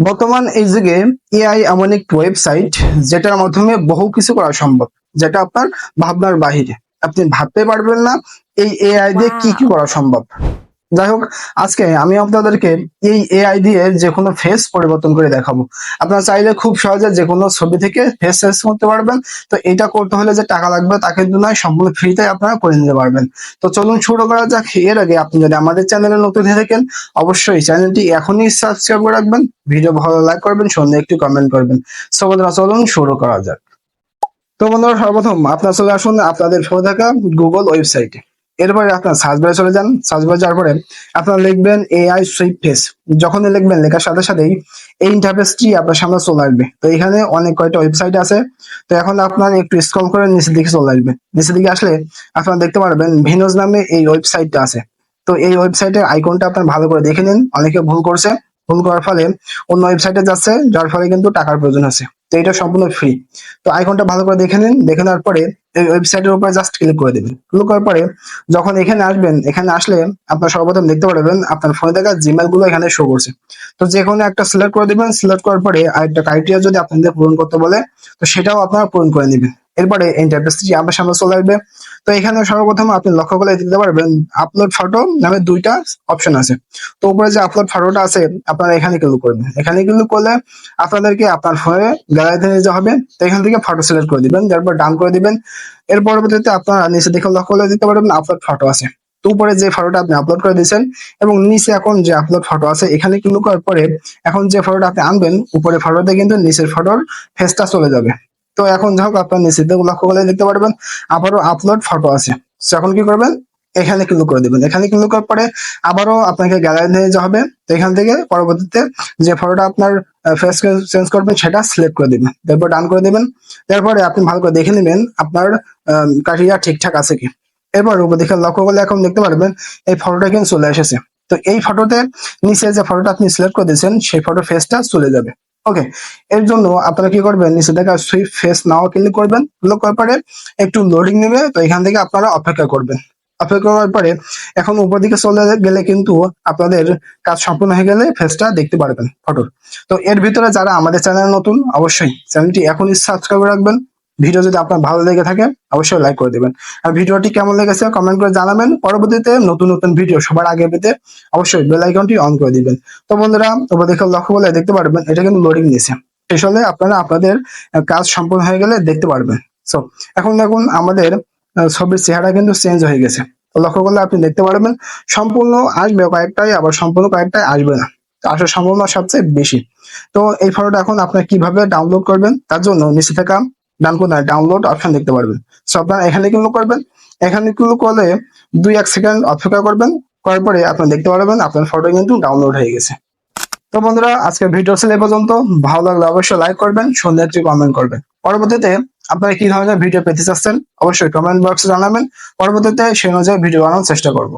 বর্তমান এই যুগে এআই এমন এক ওয়েবসাইট যেটার মাধ্যমে বহু কিছু করা সম্ভব যেটা আপনার ভাবনার বাহিরে। আপনি ভাবতে পারবেন না এই এআই দিয়ে কি কি করা সম্ভব। যাই হোক, আজকে আমি আপনাদেরকে এই এআই দিয়ে যে কোনো ফেস পরিবর্তন করে দেখাবো। আপনারা চাইলে খুব সহজে যে কোনো ছবি থেকে ফেস চেঞ্জ করতে পারবেন। তো এটা করতে হলে যে টাকা লাগবে তা কিন্তু নয়, সম্পূর্ণ ফ্রিতে আপনারা করে নিতে পারবেন। তো চলুন শুরু করা যাক। এর আগে আপনি যদি আমাদের চ্যানেলে নতুন হয়ে থাকেন, অবশ্যই চ্যানেলটি এখনই সাবস্ক্রাইব করে রাখবেন ভিডিও ভালো লাইক করবেন সন্ধ্যে একটু কমেন্ট করবেন। সো বন্ধুরা, চলুন শুরু করা যাক। তো বন্ধুরা, সর্বপ্রথম আপনারা চলে আসুন আপনাদের ফোনে থাকা গুগল ওয়েবসাইটে এরপরে আপনার সার্চ বারে চলে যান সার্চ বারে যাওয়ার পরে আপনারা লিখবেন এআই সুইপ ফেস যখনই লিখবেন, লেখার সাথে সাথেই এই ইন্টারফেসটি আপনার সামনে চলে আসবে। তো এখানে অনেক কয়টা ওয়েবসাইট আছে। তো এখন আপনার একটু স্ক্রল করে নিচের দিকে চলে আসবে। নিচের দিকে আসলে আপনারা দেখতে পারবেন ভিনোজ নামে এই ওয়েবসাইটটা আছে। তো এই ওয়েবসাইটের আইকনটা আপনার ভালো করে দেখে নিন। অনেকে ভুল করছে। ভুল করার ফলে অন্য ওয়েবসাইটে যাচ্ছে, যার ফলে কিন্তু টাকার প্রয়োজন আছে। তো এটা সম্পূর্ণ ফ্রি তো আইকনটা ভালো করে দেখে নিন। দেখে নেওয়ার পরে ওয়েবসাইটের উপরে জাস্ট ক্লিক করে দেবেন। ক্লিক করার পরে যখন এখানে আসবেন, এখানে আসলে আপনার সর্বপ্রথম দেখতে পারবেন আপনার ফোনে দেখা জিমেলগুলো এখানে শো করছে। তো যে কোনো একটা সিলেক্ট করে দিবেন সিলেক্ট করার পরে আরেকটা ক্রাইটেরিয়া যদি আপনাদের পূরণ করতে বলে, তো সেটাও আপনারা পূরণ করে নেবেন। এরপরে ইন্টারফেসটি আপনার সামনে চলে আসবে। তো এখানে সর্বপ্রথম আপনি লক্ষ্য করে দিতে পারবেন আপলোড ফটো নামে দুইটা অপশন আছে। তো উপরে যে আপলোড ফটোটা আছে, আপনারা এখানে ক্লিক করবেন। এখানে ক্লিক করলে আপনাদেরকে আপনার ফোনে গ্যালারিতে নিয়ে যাওয়া হবে। তো এখান থেকে ফটো সিলেক্ট করে দিবেন তারপর ডান করে দিবেন। এর পরবর্তীতে আপনারা নিচে দেখে লক্ষ্য করে দিতে পারবেন আপলোড ফটো আছে। তো উপরে যে ফটোটা আপনি আপলোড করে দিয়েছেন এবং নিচে এখন যে আপলোড ফটো আছে, এখানে ক্লিক করার পরে এখন যে ফটোটা আপনি আনবেন উপরে ফটোতে কিন্তু নিচের ফটোর ফেসটা চলে যাবে। তো এখন যাই হোক, আপনার নিচে দিকে লক্ষ্য করলে দেখতে পারবেন, আবারও আপলোড ফটো আছে। তো এখন কি করবেন? এখানে ক্লিক করে দিবেন। এখানে ক্লিক করার পরে আবারও আপনাকে গ্যালারি নিয়ে যাওয়া হবে। তো এখান থেকে পরবর্তীতে যে ফটোটা আপনার ফেস চেঞ্জ করবেন সেটা সিলেক্ট করে দিবেন। তারপর ডান করে দিবেন। তারপরে আপনি ভালো করে দেখে নেবেন আপনার কাঠিয়া ঠিকঠাক আছে কি। এরপর উপর লক্ষ্য করলে এখন দেখতে পারবেন, এই ফটোটা কিন্তু চলে এসেছে। তো এই ফটোতে নিচে যে ফটোটা আপনি সিলেক্ট করে দিয়েছেন, সেই ফটো ফেসটা চলে যাবে। ওকে এর জন্য আপনারা কি করবেন? নিচে দেখা সুইফ ফেস নাও ক্লিক করবেন। ক্লিক করার পরে একটু লোডিং নেবে। তো এখান থেকে আপনারা অপেক্ষা করবেন। অপেক্ষা করার পরে এখন উপর দিকে চলে গেলে কিন্তু আপনাদের কাজ সম্পূর্ণ হয়ে গেলে ফেসটা দেখতে পারবেন। ফটোর তো এর ভিতরে যারা আমাদের চ্যানেল নতুন, অবশ্যই চ্যানেলটি এখনই সাবস্ক্রাইব করে রাখবেন। ভিডিও যদি আপনার ভালো লেগে থাকে, অবশ্যই লাইক করে দেবেন। আর ভিডিওটি কেমন লেগেছে কমেন্ট করে জানাবেন। পরবর্তীতে নতুন নতুন ভিডিও সবার আগে পেতে অবশ্যই বেল আইকনটি অন করে দিবেন। তো বন্ধুরা উপর দেখে লক্ষ্য করলে দেখতে পারবেন, এটা কিন্তু লোডিং নিয়েছে। শেষ হলে আপনারা আপনাদের কাজ সম্পূর্ণ হয়ে গেলে দেখতে পারবেন। সো এখন দেখুন আমাদের ছবির চেহারা কিন্তু চেঞ্জ হয়ে গেছে। লক্ষ্য করলে আপনি দেখতে পারবেন, সম্পূর্ণ আসবে কয়েকটাই, আবার সম্পূর্ণ কয়েকটাই আসবে না। আসার সম্ভাবনা সবচেয়ে বেশি। তো এই ফটোটা এখন আপনার কীভাবে ডাউনলোড করবেন, তার জন্য নিচে থাকা ডান কোনায় ডাউনলোড অপশন দেখতে পারবেন। সো আপনারা এখানে ক্লিক করবেন। এখানে ক্লিক করলে দুই এক সেকেন্ড অপেক্ষা করবেন। করার পরে আপনি দেখতে পারবেন আপনার ফটো কিন্তু ডাউনলোড হয়ে গেছে। তো বন্ধুরা, আজকের ভিডিও ছিল এ পর্যন্ত। ভালো লাগলে অবশ্যই লাইক করবেন সুন্দর একটি কমেন্ট করবেন। পরবর্তীতে আপনারা কি ধরনের ভিডিও পেতে চাচ্ছেন, অবশ্যই কমেন্ট বক্সে জানাবেন। পরবর্তীতে সেই অনুযায়ী ভিডিও বানানোর চেষ্টা করব।